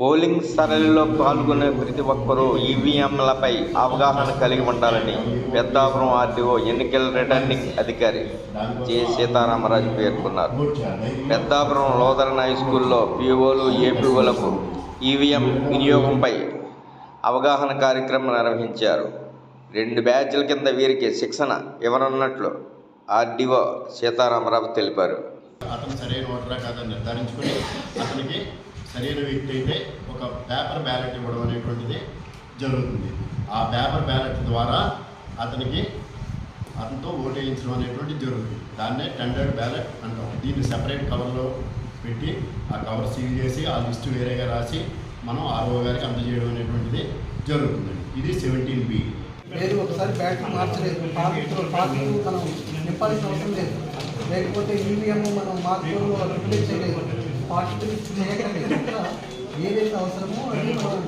Polling సరళిలో పాల్గొనే ప్రతి ఒక్కరూ ఈవీఎంలపై అవగాహన కలిగి ఉండాలని పెద్దాపురం ఆర్డీఓ ఎన్నికల రిటర్నింగ్ అధికారి జె సీతారామరాజు పేర్కొన్నారు. పెద్దాపురం లోదరన్ హై స్కూల్లో పీఓలు ఏపీఓలకు ఈవీఎం వినియోగంపై అవగాహన కార్యక్రమం నిర్వహించారు. రెండు బ్యాచ్ల కింద వీరికి శిక్షణ ఇవ్వనున్నట్లు ఆర్డీఓ సీతారామరావు తెలిపారు. అతను సరైన ఓటరా కాదని నిర్ధారించుకుని అతనికి సరైన వ్యక్తి అయితే ఒక పేపర్ బ్యాలెట్ ఇవ్వడం అనేటువంటిది జరుగుతుంది. ఆ పేపర్ బ్యాలెట్ ద్వారా అతనికి అతనితో ఓటు వేయించడం అనేటువంటిది జరుగుతుంది. దాన్నే టెండర్డ్ బ్యాలెట్ అంటాం. దీన్ని సెపరేట్ కవర్లో పెట్టి ఆ కవర్ సీల్ చేసి ఆ లిస్టు వేరేగా రాసి మనం ఆర్ఓ గారికి అందజేయడం అనేటువంటిది జరుగుతుంది. ఇది సెవెంటీన్ బి. లేదు ఒకసారి బ్యాట్ మార్చలేదు. పార్టీ మనం నింపాల్సిన అవసరం లేదు. లేకపోతే ఈవీఎం మనం మార్పులు రిప్లేస్ చేయలేదు. పార్టీ చేయగలిగిన ఏదైతే అవసరమో అది మనం